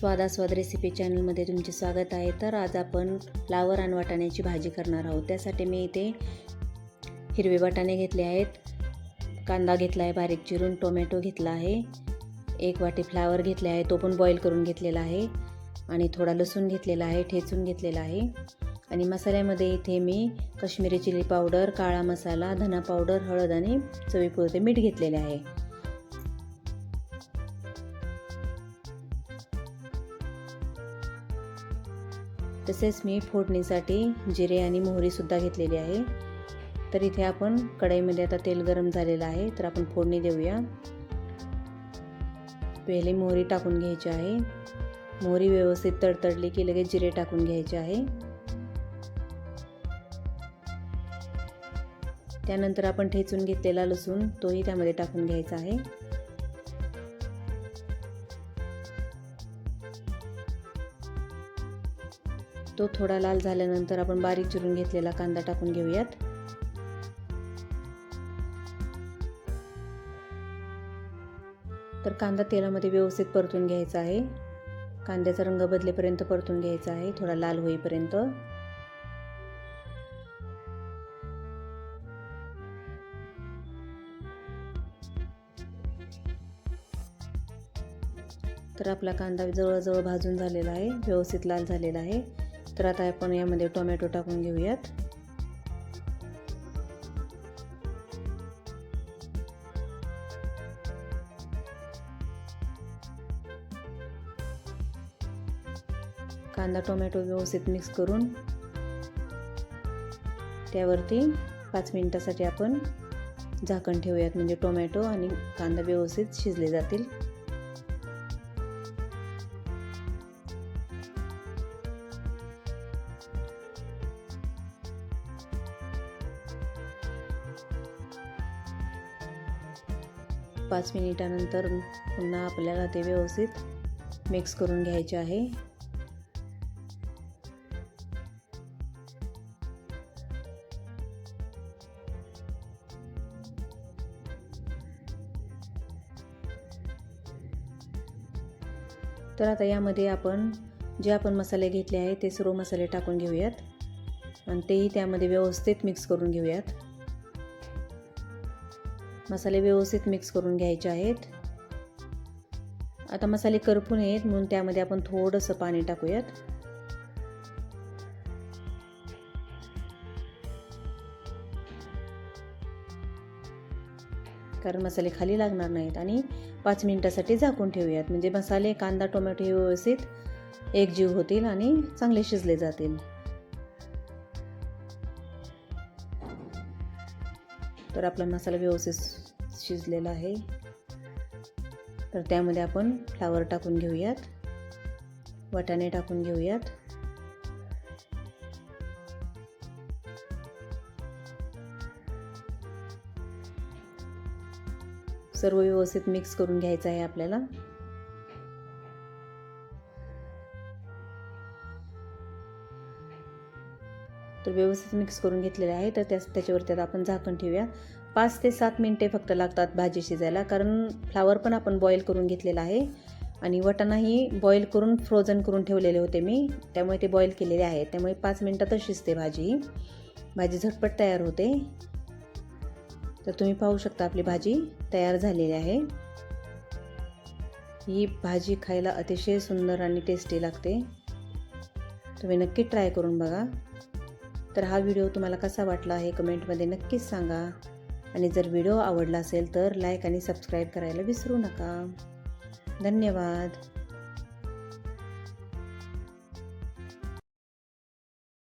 स्वादास्वाद recipe चॅनलमध्ये तुमचे स्वागत आहे. तर आज आपण फ्लावर आणि वाटाण्याची भाजी करणार आहोत. त्यासाठी मी इथे हिरवे वाटाणे घेतले आहेत. कांदा घेतला आहे बारीक चिरून टोमॅटो घेतला आहे. एक वाटी फ्लावर घेतले आहे. तो पण बॉईल करून घेतलेला आहे. आणि थोडा लसूण घेतलेला आहे ठेचून घेतलेला आहे. आणि मसाल्यामध्ये इथे मी कश्मीरी चिली पावडर काळा मसाला धना पावडर हळद आणि चवीपुरते मीठ घेतलेले आहे. तसेच मी फोडणीसाठी जिरे आणि मोहरीसुद्धा घेतलेली आहे. तर इथे आपण कढईमध्ये आता तेल गरम झालेलं आहे तर आपण फोडणी देऊया. पहिले मोहरी टाकून घ्यायची आहे. मोहरी व्यवस्थित तडतडली की लगेच जिरे टाकून घ्यायचे आहे. त्यानंतर आपण ठेचून घेतलेला लसूण तोही त्यामध्ये टाकून घ्यायचा आहे. तो थोडा लाल झाल्यानंतर आपण बारीक चिरून घेतलेला कांदा टाकून घेऊयात. तर कांदा तेलामध्ये व्यवस्थित परतून घ्यायचा आहे. कांद्याचा रंग बदलेपर्यंत परतून घ्यायचा आहे थोडा लाल होईपर्यंत. तर आपला कांदा जवळजवळ भाजून झालेला आहे व्यवस्थित लाल झालेला आहे. तर आता आपण यामध्ये टोमॅटो टाकून घेऊयात. कांदा टोमॅटो व्यवस्थित मिक्स करून त्यावरती पाच मिनिटासाठी आपण झाकण ठेवूयात. म्हणजे टोमॅटो आणि कांदा व्यवस्थित शिजले जातील. पाच मिनिटानंतर पुन्हा आपल्याला ते व्यवस्थित मिक्स करून घ्यायचे आहे. तर आता यामध्ये आपण जे आपण मसाले घेतले आहे ते सर्व मसाले टाकून घेऊयात. आणि तेही त्यामध्ये व्यवस्थित मिक्स करून घेऊयात. मसाले व्यवस्थित मिक्स करून घ्यायचे आहेत. आता मसाले करपू नयेत म्हणून त्यामध्ये आपण थोडंसं पाणी टाकूयात. कारण मसाले खाली लागणार नाहीत आणि पाच मिनिटासाठी झाकून ठेवूयात. म्हणजे मसाले कांदा टोमॅटो हे व्यवस्थित एकजीव होतील आणि चांगले शिजले जातील. तर आपला मसाला व्यवस्थित शिजलेला आहे. तर त्यामध्ये आपण फ्लावर टाकून घेऊयात. वाटाणे टाकून घेऊयात. सर्व व्यवस्थित मिक्स करून घ्यायचं आहे आपल्याला. तर व्यवस्थित मिक्स करून घेतलेले आहे. तर त्याच त्याच्यावरती आता आपण झाकण ठेवूया. पाच ते सात मिनटे फक्त लागतात भाजी शिजायला कारण फ्लावर पण आपण बॉईल करून घेतलेला आहे. आणि वटाणाही बॉईल करून फ्रोझन करून ठेवलेले होते मी. त्यामुळे ते बॉईल केलेले आहे त्यामुळे पाच मिनटातच शिजते भाजी. भाजी झटपट तयार होते. तर तुम्ही पाहू शकता आपली भाजी तयार झालेली आहे. ही भाजी खायला अतिशय सुंदर आणि टेस्टी लागते. तुम्ही नक्की ट्राय करून बघा. तर हा व्हिडिओ तुम्हाला कसा वाटला हे कमेंटमध्ये नक्कीच सांगा. आणि जर व्हिडिओ आवडला असेल तर लाईक आणि सबस्क्राईब करायला विसरू नका. धन्यवाद.